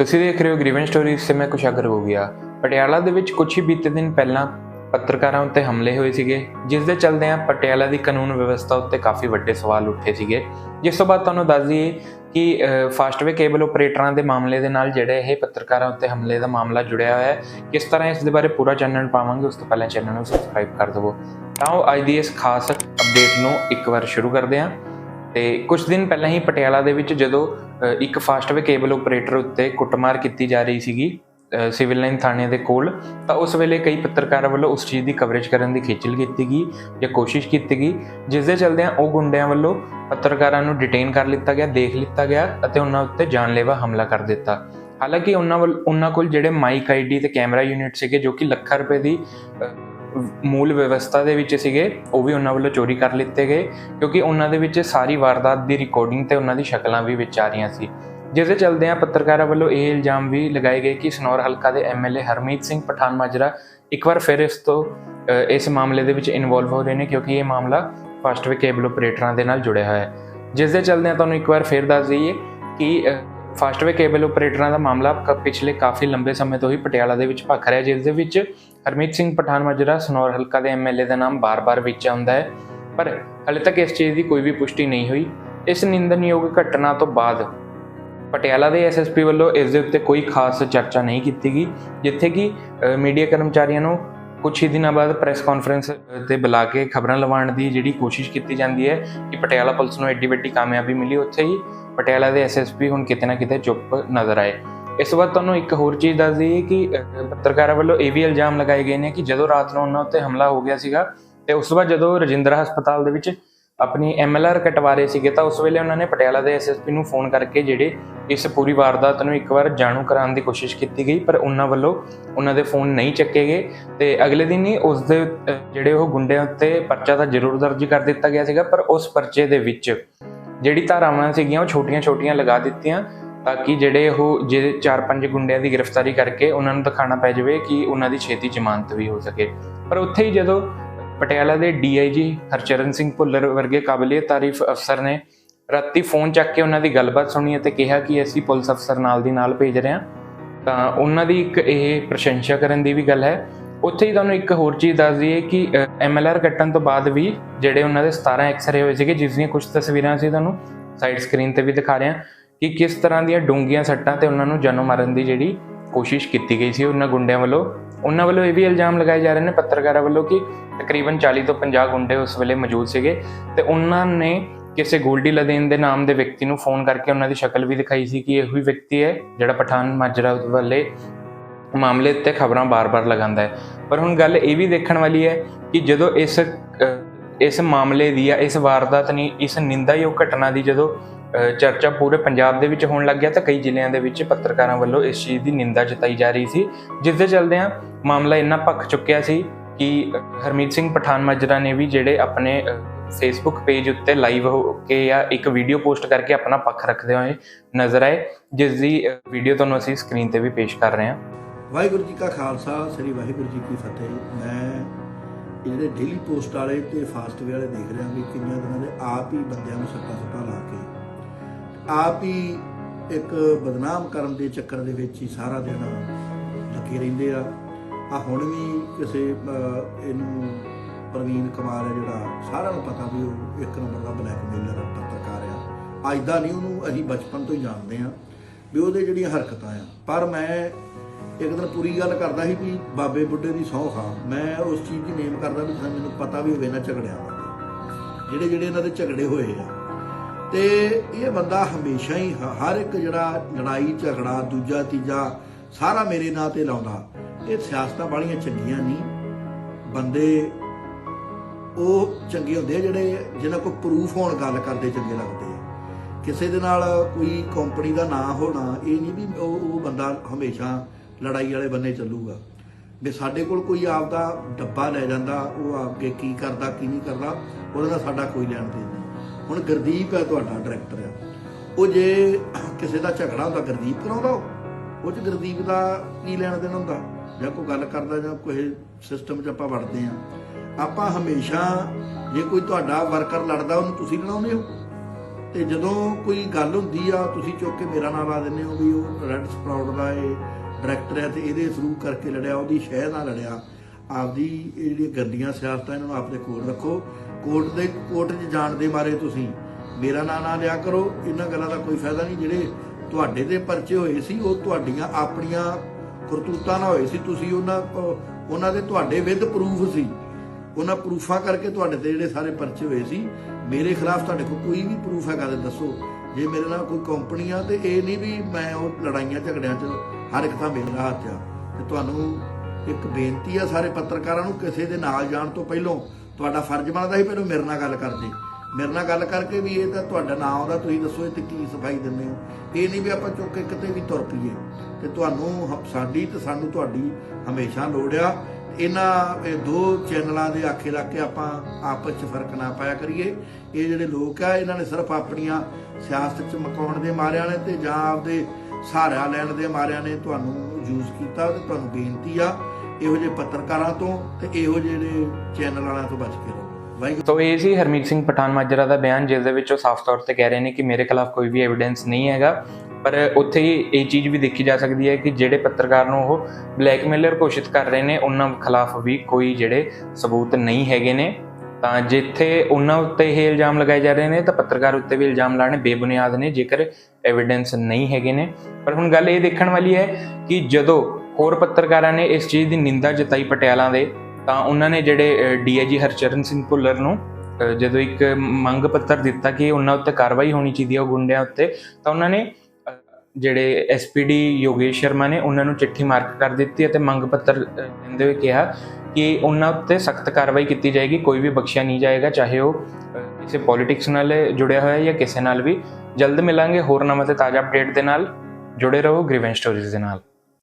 ਤੁਸੀਂ ਦੇਖ ਰਹੇ ਹੋ ਗ੍ਰੀਵਨ ਸਟੋਰੀਜ਼ ਸੇ ਮੈਂ ਕੁਸ਼ਾਗਰ ਹੋ ਗਿਆ। ਪਟਿਆਲਾ ਦੇ ਵਿੱਚ ਕੁਝ ਹੀ ਬੀਤੇ ਦਿਨ ਪਹਿਲਾਂ ਪੱਤਰਕਾਰਾਂ ਉੱਤੇ ਹਮਲੇ ਹੋਏ ਸੀਗੇ, ਜਿਸ ਦੇ ਚੱਲਦਿਆਂ ਪਟਿਆਲਾ ਦੀ ਕਾਨੂੰਨ ਵਿਵਸਥਾ ਉੱਤੇ ਕਾਫੀ ਵੱਡੇ ਸਵਾਲ ਉੱਠੇ ਸੀਗੇ। ਜਿਸ ਤੋਂ ਬਾਅਦ ਤੁਹਾਨੂੰ ਦੱਸ ਦਈਏ ਕਿ ਫਾਸਟਵੇ ਕੇਬਲ ਆਪਰੇਟਰਾਂ ਦੇ ਮਾਮਲੇ ਦੇ ਨਾਲ ਜਿਹੜੇ ਇਹ ਪੱਤਰਕਾਰਾਂ ਉੱਤੇ ਹਮਲੇ ਦਾ ਮਾਮਲਾ ਜੁੜਿਆ ਹੋਇਆ ਹੈ, ਕਿਸ ਤਰ੍ਹਾਂ ਇਸ ਦੇ ਬਾਰੇ ਪੂਰਾ ਚਾਨਣ ਪਾਵਾਂਗੇ, ਉਸ ਤੋਂ ਪਹਿਲਾਂ ਚੈਨਲ ਨੂੰ ਸਬਸਕ੍ਰਾਈਬ ਕਰ ਦਿਵੋ। ਤਾਂ ਉਹ ਅੱਜ ਦੀ ਇਸ ਖਾਸ ਅਪਡੇਟ ਨੂੰ ਇੱਕ ਵਾਰ ਸ਼ੁਰੂ ਕਰਦੇ ਹਾਂ। ਤੇ ਕੁਝ ਦਿਨ ਪਹਿਲਾਂ ਹੀ ਪਟਿਆਲਾ ਦੇ ਵਿੱਚ ਜਦੋਂ ਇੱਕ ਫਾਸਟਵੇ ਕੇਬਲ ਆਪਰੇਟਰ ਉੱਤੇ ਕੁੱਟਮਾਰ ਕੀਤੀ ਜਾ ਰਹੀ ਸੀਗੀ ਸਿਵਲ ਲਾਈਨ ਥਾਣੇ ਦੇ ਕੋਲ, ਤਾਂ ਉਸ ਵੇਲੇ ਕਈ ਪੱਤਰਕਾਰਾਂ ਵੱਲੋਂ ਉਸ ਚੀਜ਼ ਦੀ ਕਵਰੇਜ ਕਰਨ ਦੀ ਖੇਚਲ ਕੀਤੀ ਗਈ ਜਾਂ ਕੋਸ਼ਿਸ਼ ਕੀਤੀ ਗਈ, ਜਿਸ ਦੇ ਚਲਦਿਆਂ ਉਹ ਗੁੰਡਿਆਂ ਵੱਲੋਂ ਪੱਤਰਕਾਰਾਂ ਨੂੰ ਡਿਟੇਨ ਕਰ ਲਿੱਤਾ ਗਿਆ, ਦੇਖ ਲਿੱਤਾ ਗਿਆ ਅਤੇ ਉਹਨਾਂ ਉੱਤੇ ਜਾਨਲੇਵਾ ਹਮਲਾ ਕਰ ਦਿੱਤਾ। ਹਾਲਾਂਕਿ ਉਹਨਾਂ ਵੱਲ, ਉਹਨਾਂ ਕੋਲ ਜਿਹੜੇ ਮਾਈਕ ਆਈਡੀ ਤੇ ਕੈਮਰਾ ਯੂਨਿਟ ਸੀਗੇ, ਜੋ ਕਿ ਲੱਖਾਂ ਰੁਪਏ ਦੀ ਮੂਲ ਵਿਵਸਥਾ ਦੇ ਵਿੱਚ ਸੀਗੇ, ਉਹ ਵੀ ਉਹਨਾਂ ਵੱਲੋਂ ਚੋਰੀ ਕਰ ਲਿੱਤੇ ਗਏ, ਕਿਉਂਕਿ ਉਹਨਾਂ ਦੇ ਵਿੱਚ ਸਾਰੀ ਵਾਰਦਾਤ ਦੀ ਰਿਕਾਰਡਿੰਗ ਤੇ ਉਹਨਾਂ ਦੀ ਸ਼ਕਲਾਂ ਵੀ ਵਿੱਚ ਆ ਰਹੀਆਂ ਸੀ। ਜਿਸ ਦੇ ਚਲਦਿਆਂ ਪੱਤਰਕਾਰਾਂ ਵੱਲੋਂ ਇਹ ਇਲਜ਼ਾਮ ਵੀ ਲਗਾਏ ਗਏ ਕਿ ਸਨੌਰ ਹਲਕਾ ਦੇ ਐਮਐਲਏ ਹਰਮੀਤ ਸਿੰਘ ਪਠਾਨ ਮਾਜਰਾ ਇੱਕ ਵਾਰ ਫਿਰ ਇਸ ਤੋਂ ਇਸ ਮਾਮਲੇ ਦੇ ਵਿੱਚ ਇਨਵੋਲਵ ਹੋ ਰਹੇ ਨੇ, ਕਿਉਂਕਿ ਇਹ ਮਾਮਲਾ ਫਾਸਟਵੇ ਕੇਬਲ ਆਪਰੇਟਰਾਂ ਦੇ ਨਾਲ ਜੁੜਿਆ ਹੋਇਆ ਹੈ। ਜਿਸ ਦੇ ਚਲਦਿਆਂ ਤੁਹਾਨੂੰ ਇੱਕ ਵਾਰ ਫਿਰ ਦੱਸ ਦਈਏ ਕਿ ਫਾਸਟਵੇ ਕੇਬਲ ਆਪਰੇਟਰਾਂ ਦਾ ਮਾਮਲਾ ਕ- ਪਿਛਲੇ ਕਾਫੀ ਲੰਬੇ ਸਮੇਂ ਤੋਂ ਹੀ ਪਟਿਆਲਾ ਦੇ ਵਿੱਚ ਭਖ ਰਿਹਾ, ਜਿਸ ਦੇ ਵਿੱਚ ਹਰਮੀਤ ਸਿੰਘ ਪਠਾਨ ਮਾਜਰਾ, ਸਨੌਰ ਹਲਕਾ ਦੇ ਐਮਐਲਏ ਦਾ ਨਾਮ ਬਾਰ-ਬਾਰ ਵਿੱਚ ਆਉਂਦਾ ਹੈ। ਪਰ ਹਾਲੇ ਤੱਕ ਇਸ ਚੀਜ਼ ਦੀ ਕੋਈ ਵੀ ਪੁਸ਼ਟੀ ਨਹੀਂ ਹੋਈ। ਇਸ ਨਿੰਦਨਯੋਗ ਘਟਨਾ ਤੋਂ ਬਾਅਦ ਪਟਿਆਲਾ ਦੇ ਐਸਐਸਪੀ ਵੱਲੋਂ ਇਸ ਦੇ ਉੱਤੇ ਕੋਈ ਖਾਸ ਚਰਚਾ ਨਹੀਂ ਕੀਤੀ ਗਈ, ਜਿੱਥੇ ਕਿ ਮੀਡੀਆ ਕਰਮਚਾਰੀਆਂ ਨੂੰ ਕੁਝ ਹੀ ਦਿਨਾਂ ਬਾਅਦ ਪ੍ਰੈਸ ਕਾਨਫਰੰਸ ਤੇ ਬੁਲਾ ਕੇ ਖਬਰਾਂ ਲਵਾਉਣ ਦੀ ਜਿਹੜੀ ਕੋਸ਼ਿਸ਼ ਕੀਤੀ ਜਾਂਦੀ ਹੈ ਕਿ ਪਟਿਆਲਾ ਪੁਲਿਸ ਨੂੰ ਐਡੀ ਵੱਡੀ ਕਾਮਯਾਬੀ ਮਿਲੀ, ਉੱਥੇ ਹੀ ਪਟਿਆਲਾ ਦੇ ਐਸਐਸਪੀ ਹੁਣ ਕਿਤੇ ਨਾ ਕਿਤੇ ਚੁੱਪ ਨਜ਼ਰ ਆਏ। ਇਸ ਵਾਰ ਤੁਹਾਨੂੰ ਇੱਕ ਹੋਰ ਚੀਜ਼ ਦੱਸ ਦਈਏ ਕਿ ਪੱਤਰਕਾਰਾਂ ਵੱਲੋਂ ਇਹ ਵੀ ਇਲਜ਼ਾਮ ਲਗਾਏ ਗਏ ਨੇ ਕਿ ਜਦੋਂ ਰਾਤ ਨੂੰ ਉਹਨਾਂ ਉੱਤੇ ਹਮਲਾ ਹੋ ਗਿਆ ਸੀਗਾ ਤੇ ਉਸ ਤੋਂ ਬਾਅਦ ਜਦੋਂ ਰਜਿੰਦਰਾ ਹਸਪਤਾਲ ਦੇ ਵਿੱਚ ਆਪਣੀ ਐਮਐਲਆਰ ਕਟਵਾ ਰਹੇ ਸੀਗੇ ਤਾਂ ਉਸ ਵੇਲੇ ਉਹਨਾਂ ਨੇ ਪਟਿਆਲਾ ਦੇ ਐਸਐਸਪੀ ਨੂੰ ਫੋਨ ਕਰਕੇ ਜਿਹੜੇ ਇਸ ਪੂਰੀ ਵਾਰਦਾਤ ਨੂੰ ਇੱਕ ਵਾਰ ਜਾਣੂ ਕਰਾਉਣ ਦੀ ਕੋਸ਼ਿਸ਼ ਕੀਤੀ ਗਈ, ਪਰ ਉਹਨਾਂ ਵੱਲੋਂ ਉਹਨਾਂ ਦੇ ਫੋਨ ਨਹੀਂ ਚੱਕੇ ਗਏ ਤੇ ਅਗਲੇ ਦਿਨ ਹੀ ਉਸ ਦੇ ਜਿਹੜੇ ਉਹ ਗੁੰਡਿਆਂ ਉੱਤੇ ਪਰਚਾ ਤਾਂ ਜ਼ਰੂਰ ਦਰਜ ਕਰ ਦਿੱਤਾ ਗਿਆ ਸੀਗਾ, ਪਰ ਉਸ ਪਰਚੇ ਦੇ ਵਿੱਚ ਜਿਹੜੀ ਧਾਰਾਵਾਂ ਸੀਗੀਆਂ, ਉਹ ਛੋਟੀਆਂ-ਛੋਟੀਆਂ ਲਗਾ ਦਿੱਤੀਆਂ ਤਾਂ ਕਿ ਜਿਹੜੇ ਉਹ ਜਿਹੜੇ ਚਾਰ ਪੰਜ ਗੁੰਡਿਆਂ ਦੀ ਗ੍ਰਿਫਤਾਰੀ ਕਰਕੇ ਉਹਨਾਂ ਨੂੰ ਦਿਖਾਣਾ ਪੈ ਜਾਵੇ ਕਿ ਉਹਨਾਂ ਦੀ ਛੇਤੀ ਜ਼ਮਾਨਤ ਵੀ ਹੋ ਸਕੇ। ਪਰ ਉੱਥੇ ਹੀ ਜਦੋਂ ਪਟਿਆਲਾ ਦੇ ਡੀਆਈਜੀ ਹਰਚਰਨ ਸਿੰਘ ਭੁੱਲਰ ਵਰਗੇ ਕਾਬਲੀਅਤ ਤਾਰੀਫ ਅਫਸਰ ਨੇ ਰਾਤੀ ਫੋਨ ਚੱਕ ਕੇ ਉਹਨਾਂ ਦੀ ਗੱਲਬਾਤ ਸੁਣੀ ਅਤੇ ਕਿਹਾ ਕਿ ਅਸੀਂ ਪੁਲਿਸ ਅਫਸਰ ਨਾਲ ਦੀ ਨਾਲ ਭੇਜ ਰਹੇ ਹਾਂ, ਤਾਂ ਉਹਨਾਂ ਦੀ ਇੱਕ ਇਹ ਪ੍ਰਸ਼ੰਸਾ ਕਰਨ ਦੀ ਵੀ ਗੱਲ ਹੈ ਉੱਥੇ ਹੀ ਤੁਹਾਨੂੰ ਇੱਕ ਹੋਰ ਚੀਜ਼ ਦੱਸ ਦਈਏ ਕਿ ਐਮਐਲਆਰ ਕੱਟਣ ਤੋਂ ਬਾਅਦ ਵੀ ਜਿਹੜੇ ਉਹਨਾਂ ਦੇ 17 ਐਕਸਰੇ ਹੋਏ ਸੀਗੇ, ਜਿਸ ਦੀਆਂ ਕੁਝ ਤਸਵੀਰਾਂ ਸੀ ਤੁਹਾਨੂੰ ਸਾਈਡ ਸਕਰੀਨ ਤੇ ਵੀ ਦਿਖਾ ਰਹੇ ਹਾਂ ਕਿ ਕਿਸ ਤਰ੍ਹਾਂ ਦੀਆਂ ਡੂੰਘੀਆਂ ਸੱਟਾਂ ਤੇ ਉਹਨਾਂ ਨੂੰ ਜਾਨੋਂ ਮਾਰਨ ਦੀ ਜਿਹੜੀ ਕੋਸ਼ਿਸ਼ ਕੀਤੀ ਗਈ ਸੀ ਉਹਨਾਂ ਗੁੰਡਿਆਂ ਵੱਲੋਂ। ਉਹਨਾਂ ਵੱਲੋਂ ਇਹ ਵੀ ਇਲਜ਼ਾਮ ਲਗਾਏ ਜਾ ਰਹੇ ਨੇ ਪੱਤਰਕਾਰਾਂ ਵੱਲੋਂ ਕਿ ਤਕਰੀਬਨ 40 ਤੋਂ 50 ਗੁੰਡੇ ਉਸ ਵੇਲੇ ਮੌਜੂਦ ਸੀਗੇ ਤੇ ਉਹਨਾਂ ਨੇ ਕਿਸੇ ਗੋਲਡੀ ਲਦੇਨ ਦੇ ਨਾਮ ਦੇ ਵਿਅਕਤੀ ਨੂੰ ਫੋਨ ਕਰਕੇ ਉਹਨਾਂ ਦੀ ਸ਼ਕਲ ਵੀ ਦਿਖਾਈ ਸੀ ਕਿ ਇਹੋ ਹੀ ਵਿਅਕਤੀ ਹੈ ਜਿਹੜਾ ਪਠਾਨ ਮਾਜਰਾ ਵਾਲੇ ਮਾਮਲੇ ਉੱਤੇ ਖਬਰਾਂ ਬਾਰ-ਬਾਰ ਲਗਾਉਂਦਾ ਹੈ। ਪਰ ਹੁਣ ਗੱਲ ਇਹ ਵੀ ਦੇਖਣ ਵਾਲੀ ਹੈ ਕਿ ਜਦੋਂ ਇਸ ਇਸ ਮਾਮਲੇ ਦੀ ਜਾਂ ਇਸ ਵਾਰਦਾਤ ਨੇ, ਇਸ ਨਿੰਦਾਯੋਗ ਘਟਨਾ ਦੀ ਜਦੋਂ ਚਰਚਾ ਪੂਰੇ ਪੰਜਾਬ ਦੇ ਵਿੱਚ ਹੋਣ ਲੱਗ ਗਿਆ ਤਾਂ ਕਈ ਜ਼ਿਲ੍ਹਿਆਂ ਦੇ ਵਿੱਚ ਪੱਤਰਕਾਰਾਂ ਵੱਲੋਂ ਇਸ ਚੀਜ਼ ਦੀ ਨਿੰਦਾ ਜਤਾਈ ਜਾ ਰਹੀ ਸੀ। ਜਿਸ ਦੇ ਚੱਲਦਿਆਂ ਮਾਮਲਾ ਇੰਨਾ ਭਖ ਚੁੱਕਿਆ ਸੀ ਕਿ ਹਰਮੀਤ ਸਿੰਘ ਪਠਾਨ ਮਾਜਰਾ ਨੇ ਵੀ ਜਿਹੜੇ ਆਪਣੇ ਫੇਸਬੁੱਕ ਪੇਜ ਉੱਤੇ ਲਾਈਵ ਹੋ ਕੇ ਜਾਂ ਇੱਕ ਵੀਡੀਓ ਪੋਸਟ ਕਰਕੇ ਆਪਣਾ ਪੱਖ ਰੱਖਦੇ ਹੋਏ ਨਜ਼ਰ ਆਏ, ਜਿਸ ਦੀ ਵੀਡੀਓ ਤੁਹਾਨੂੰ ਅਸੀਂ ਸਕਰੀਨ ਤੇ ਵੀ ਪੇਸ਼ ਕਰ ਰਹੇ ਹਾਂ। ਵਾਹਿਗੁਰੂ ਜੀ ਕਾ ਖਾਲਸਾ, ਸ੍ਰੀ ਵਾਹਿਗੁਰੂ ਜੀ ਕੀ ਫਤਿਹ। ਮੈਂ ਜਿਹੜੇ ਡੇਲੀ ਪੋਸਟ ਵਾਲੇ ਤੇ ਫਾਸਟਵੇ ਵਾਲੇ ਦੇਖ ਰਿਹਾ ਵੀ ਕਿੰਨੀਆਂ ਦਿਨਾਂ ਦੇ ਆਪ ਹੀ ਬੰਦਿਆਂ ਨੂੰ ਸੱਟਾ ਸੁੱਟਾਂ ਲਾ ਕੇ। ਆਪ ਹੀ ਇੱਕ ਬਦਨਾਮ ਕਰਨ ਦੇ ਚੱਕਰ ਦੇ ਵਿੱਚ ਹੀ ਸਾਰਾ ਦਿਨ ਲੱਗੇ ਰਹਿੰਦੇ ਆ। ਆ ਹੁਣ ਵੀ ਕਿਸੇ ਇਹਨੂੰ ਪ੍ਰਵੀਨ ਕੁਮਾਰ ਹੈ ਜਿਹੜਾ, ਸਾਰਿਆਂ ਨੂੰ ਪਤਾ ਵੀ ਉਹ ਇੱਕ ਨੰਬਰ ਦਾ ਬਲੈਕਮੇਲਰ ਪੱਤਰਕਾਰ ਆ। ਅੱਜ ਦਾ ਨਹੀਂ, ਉਹਨੂੰ ਅਸੀਂ ਬਚਪਨ ਤੋਂ ਹੀ ਜਾਣਦੇ ਆ ਵੀ ਉਹਦੇ ਜਿਹੜੀਆਂ ਹਰਕਤਾਂ ਆ। ਪਰ ਮੈਂ ਇੱਕ ਦਿਨ ਪੂਰੀ ਗੱਲ ਕਰਦਾ ਸੀ ਵੀ ਬਾਬੇ ਬੁੱਢੇ ਦੀ ਸਹੁੰ ਖਾ। ਮੈਂ ਉਸ ਚੀਜ਼ ਦੀ ਨੇਮ ਕਰਦਾ ਵੀ ਮੈਨੂੰ ਪਤਾ ਵੀ ਹੋਵੇ ਨਾ ਝਗੜਿਆਂ ਜਿਹੜੇ ਜਿਹੜੇ ਇਹਨਾਂ ਦੇ ਝਗੜੇ ਹੋਏ ਆ। ਤੇ ਇਹ ਬੰਦਾ ਹਮੇਸ਼ਾ ਹੀ ਹਰ ਇੱਕ ਜਿਹੜਾ ਲੜਾਈ, ਝਗੜਾ, ਦੂਜਾ, ਤੀਜਾ ਸਾਰਾ ਮੇਰੇ ਨਾਂ ਤੇ ਲਾਉਂਦਾ। ਇਹ ਸਿਆਸਤਾਂ ਵਾਲੀਆਂ ਚੰਗੀਆਂ ਨਹੀਂ ਬੰਦੇ ਉਹ ਚੰਗੇ ਹੁੰਦੇ ਆ ਜਿਹੜੇ ਜਿਨ੍ਹਾਂ ਕੋਲ ਪ੍ਰੂਫ ਹੋਣ ਗੱਲ ਕਰਦੇ ਚੰਗੇ ਲੱਗਦੇ ਆ। ਕਿਸੇ ਦੇ ਨਾਲ ਕੋਈ ਕੰਪਨੀ ਦਾ ਨਾਂ ਹੋਣਾ, ਇਹ ਨਹੀਂ ਵੀ ਉਹ ਬੰਦਾ ਹਮੇਸ਼ਾ ਲੜਾਈ ਵਾਲੇ ਬੰਨੇ ਚੱਲੂਗਾ। ਵੀ ਸਾਡੇ ਕੋਲ ਕੋਈ ਆਪਦਾ ਡੱਬਾ ਲੈ ਜਾਂਦਾ, ਉਹ ਅੱਗੇ ਕੀ ਕਰਦਾ, ਕੀ ਨਹੀਂ ਕਰਦਾ, ਉਹਦੇ ਨਾਲ ਸਾਡਾ ਕੋਈ ਲੈਣ ਦੇਣ ਨਹੀਂ। ਹੁਣ ਗੁਰਦੀਪ ਹੈ ਤੁਹਾਡਾ ਡਾਇਰੈਕਟਰ ਆ। ਉਹ ਜੇ ਕਿਸੇ ਦਾ ਝਗੜਾ ਹੁੰਦਾ, ਗੁਰਦੀਪ ਕਰਾਉਂਦਾ ਉਹ? ਚ ਗੁਰਦੀਪ ਦਾ ਕੀ ਲੈਣ ਦੇਣ ਹੁੰਦਾ? ਜਾਂ ਕੋਈ ਗੱਲ ਕਰਦਾ, ਜਾਂ ਕੋਈ ਸਿਸਟਮ 'ਚ ਆਪਾਂ ਵੜਦੇ ਆ ਆਪਾਂ ਹਮੇਸ਼ਾ ਜੇ ਕੋਈ ਤੁਹਾਡਾ ਵਰਕਰ ਲੜਦਾ, ਉਹਨੂੰ ਤੁਸੀਂ ਲੜਾਉਂਦੇ ਹੋ? ਤੇ ਜਦੋਂ ਕੋਈ ਗੱਲ ਹੁੰਦੀ ਆ, ਤੁਸੀਂ ਚੁੱਕ ਕੇ ਮੇਰਾ ਨਾਮ ਲਾ ਦਿੰਦੇ ਹੋ ਵੀ ਉਹ ਰੈੱਡ ਸਪਰਾਊਟ ਦਾ ਇਹ ਡਾਇਰੈਕਟਰ ਹੈ ਤੇ ਇਹਦੇ ਥਰੂ ਕਰਕੇ ਲੜਿਆ, ਉਹਦੀ ਸ਼ਹਿ ਨਾਲ ਲੜਿਆ। ਆਪਦੀ ਇਹ ਗੰਦੀਆਂ ਸਿਆਸਤਾਂ ਇਹਨਾਂ ਨੂੰ ਆਪਣੇ ਕੋਲ ਰੱਖੋ। ਕੋਰਟ ਦੇ, ਕੋਰਟ 'ਚ ਜਾਣ ਦੇ ਮਾਰੇ ਤੁਸੀਂ ਮੇਰਾ ਨਾਂ ਨਾ ਲਿਆ ਕਰੋ। ਇਹਨਾਂ ਗੱਲਾਂ ਦਾ ਕੋਈ ਫਾਇਦਾ ਨਹੀਂ। ਜਿਹੜੇ ਤੁਹਾਡੇ ਦੇ ਪਰਚੇ ਹੋਏ ਸੀ, ਉਹ ਤੁਹਾਡੀਆਂ ਆਪਣੀਆਂ ਕਰਤੂਤਾਂ ਨਾਲ ਹੋਏ ਸੀ। ਤੁਸੀਂ ਉਹਨਾਂ ਉਹਨਾਂ ਦੇ ਤੁਹਾਡੇ ਵਿਦ ਪ੍ਰੂਫ ਸੀ। ਉਹਨਾਂ ਪ੍ਰੂਫਾਂ ਕਰਕੇ ਤੁਹਾਡੇ ਤੇ ਜਿਹੜੇ ਸਾਰੇ ਪਰਚੇ ਹੋਏ ਸੀ। ਮੇਰੇ ਖਿਲਾਫ ਤੁਹਾਡੇ ਕੋਲ ਕੋਈ ਵੀ ਪ੍ਰੂਫ ਹੈਗਾ ਤੇ ਦੱਸੋ। ਜੇ ਮੇਰੇ ਨਾਲ ਕੋਈ ਕੰਪਨੀ ਆ ਤੇ ਇਹ ਨਹੀਂ ਵੀ ਮੈਂ ਉਹ ਲੜਾਈਆਂ ਝਗੜਿਆਂ 'ਚ ਹਰ ਇੱਕ ਥਾਂ ਮੇਰਾ ਹੱਥ ਆ। ਤੇ ਤੁਹਾਨੂੰ ਇੱਕ ਬੇਨਤੀ ਆ ਸਾਰੇ ਪੱਤਰਕਾਰਾਂ ਨੂੰ ਕਿਸੇ ਦੇ ਨਾਲ ਜਾਣ ਤੋਂ ਪਹਿਲਾਂ ਤੁਹਾਡਾ ਫਰਜ਼ ਬਣਦਾ ਸੀ ਪਹਿਲਾਂ ਮੇਰੇ ਨਾਲ ਗੱਲ ਕਰਦੇ ਮੇਰੇ ਨਾਲ ਗੱਲ ਕਰਕੇ ਵੀ ਇਹ ਤਾਂ ਤੁਹਾਡਾ ਨਾਂ ਆਉਂਦਾ, ਤੁਸੀਂ ਦੱਸੋ ਇਹ ਤੇ ਕੀ ਸਫ਼ਾਈ ਦਿੰਦੇ ਹੋ। ਇਹ ਨਹੀਂ ਵੀ ਆਪਾਂ ਚੁੱਕ ਕੇ ਕਿਤੇ ਵੀ ਤੁਰ ਪਈਏ। ਤੇ ਤੁਹਾਨੂੰ ਸਾਡੀ ਤੇ ਸਾਨੂੰ ਤੁਹਾਡੀ ਹਮੇਸ਼ਾ ਲੋੜ ਆ ਇਹਨਾਂ, ਇਹ ਦੋ ਚੈਨਲਾਂ ਦੇ ਆਖੇ ਲੱਗ ਕੇ ਆਪਾਂ ਆਪਸ 'ਚ ਫ਼ਰਕ ਨਾ ਪਾਇਆ ਕਰੀਏ। ਇਹ ਜਿਹੜੇ ਲੋਕ ਆ, ਇਹਨਾਂ ਨੇ ਸਿਰਫ ਆਪਣੀਆਂ ਸਿਆਸਤ 'ਚ ਮਕਾਉਣ ਦੇ ਮਾਰਿਆਂ ਨੇ ਤੇ ਜਾਂ ਆਪਦੇ ਸਹਾਰਾ ਲੈਣ ਦੇ ਮਾਰਿਆਂ ਨੇ ਤੁਹਾਨੂੰ ਯੂਜ਼ ਕੀਤਾ ਤੇ ਤੁਹਾਨੂੰ ਬੇਨਤੀ ਆ, ਇਹੋ ਜਿਹੇ ਪੱਤਰਕਾਰਾਂ ਤੋਂ ਤੇ ਇਹੋ ਜਿਹੇ ਚੈਨਲ ਵਾਲਿਆਂ ਤੋਂ ਬਚ ਕੇ ਰਹੋ। ਸੋ ਇਹ ਸੀ ਹਰਮੀਤ ਸਿੰਘ ਪਠਾਨ ਮਾਜਰਾ ਦਾ ਬਿਆਨ, ਜਿਸ ਦੇ ਵਿੱਚ ਉਹ ਸਾਫ਼ ਤੌਰ ਤੇ ਕਹਿ ਰਹੇ ਨੇ ਕਿ ਮੇਰੇ ਖਿਲਾਫ ਕੋਈ ਵੀ ਐਵੀਡੈਂਸ ਨਹੀਂ ਹੈਗਾ। ਪਰ ਉੱਥੇ ਹੀ ਇਹ ਚੀਜ਼ ਵੀ ਦੇਖੀ ਜਾ ਸਕਦੀ ਹੈ ਕਿ ਜਿਹੜੇ ਪੱਤਰਕਾਰ ਨੂੰ ਉਹ ਬਲੈਕਮੇਲਰ ਘੋਸ਼ਿਤ ਕਰ ਰਹੇ ਨੇ, ਉਹਨਾਂ ਖਿਲਾਫ ਵੀ ਕੋਈ ਜਿਹੜੇ ਸਬੂਤ ਨਹੀਂ ਹੈਗੇ ਨੇ। ਤਾਂ ਜਿੱਥੇ ਉਹਨਾਂ ਉੱਤੇ ਇਹ ਇਲਜ਼ਾਮ ਲਗਾਏ ਜਾ ਰਹੇ ਨੇ, ਤਾਂ ਪੱਤਰਕਾਰ ਉੱਤੇ ਵੀ ਇਲਜ਼ਾਮ ਲਾਣੇ ਬੇਬੁਨਿਆਦ ਨੇ, ਜੇਕਰ ਐਵੀਡੈਂਸ ਨਹੀਂ ਹੈਗੇ ਨੇ। ਪਰ ਹੁਣ ਗੱਲ ਇਹ ਦੇਖਣ ਵਾਲੀ ਹੈ ਕਿ ਜਦੋਂ ਹੋਰ ਪੱਤਰਕਾਰਾਂ ਨੇ ਇਸ ਚੀਜ਼ ਦੀ ਨਿੰਦਾ ਜਤਾਈ ਪਟਿਆਲਾ ਦੇ, ਤਾਂ ਉਹਨਾਂ ਨੇ ਜਿਹੜੇ ਡੀਆਈਜੀ ਹਰਚਰਨ ਸਿੰਘ ਭੁੱਲਰ ਨੂੰ ਜਦੋਂ ਇੱਕ ਮੰਗ ਪੱਤਰ ਦਿੱਤਾ ਕਿ ਉਹਨਾਂ ਉੱਤੇ ਕਾਰਵਾਈ ਹੋਣੀ ਚਾਹੀਦੀ ਹੈ ਉਹ ਗੁੰਡਿਆਂ ਉੱਤੇ, ਤਾਂ ਉਹਨਾਂ ਨੇ ਜਿਹੜੇ ਐਸਪੀਡੀ ਯੋਗੇਸ਼ ਸ਼ਰਮਾ ਨੇ ਉਹਨਾਂ ਨੂੰ ਚਿੱਠੀ ਮਾਰਕ ਕਰ ਦਿੱਤੀ ਅਤੇ ਮੰਗ ਪੱਤਰ ਦਿੰਦੇ ਹੋਏ ਕਿਹਾ ਕਿ ਉਹਨਾਂ ਉੱਤੇ ਸਖਤ ਕਾਰਵਾਈ ਕੀਤੀ ਜਾਏਗੀ, ਕੋਈ ਵੀ ਬਖਸ਼ਿਆ ਨਹੀਂ ਜਾਏਗਾ, ਚਾਹੇ ਉਹ ਕਿਸੇ ਪੋਲਿਟਿਕਸ ਨਾਲ ਜੁੜਿਆ ਹੋਇਆ ਹੈ ਜਾਂ ਕਿਸੇ ਨਾਲ ਵੀ। ਜਲਦ ਮਿਲਾਂਗੇ ਹੋਰ ਨਵਾਂ ਤੇ ਤਾਜ਼ਾ ਅਪਡੇਟ ਦੇ ਨਾਲ। ਜੁੜੇ ਰਹੋ ਗ੍ਰੀਵੈਂਸ ਸਟੋਰੀਜ਼ ਦੇ ਨਾਲ।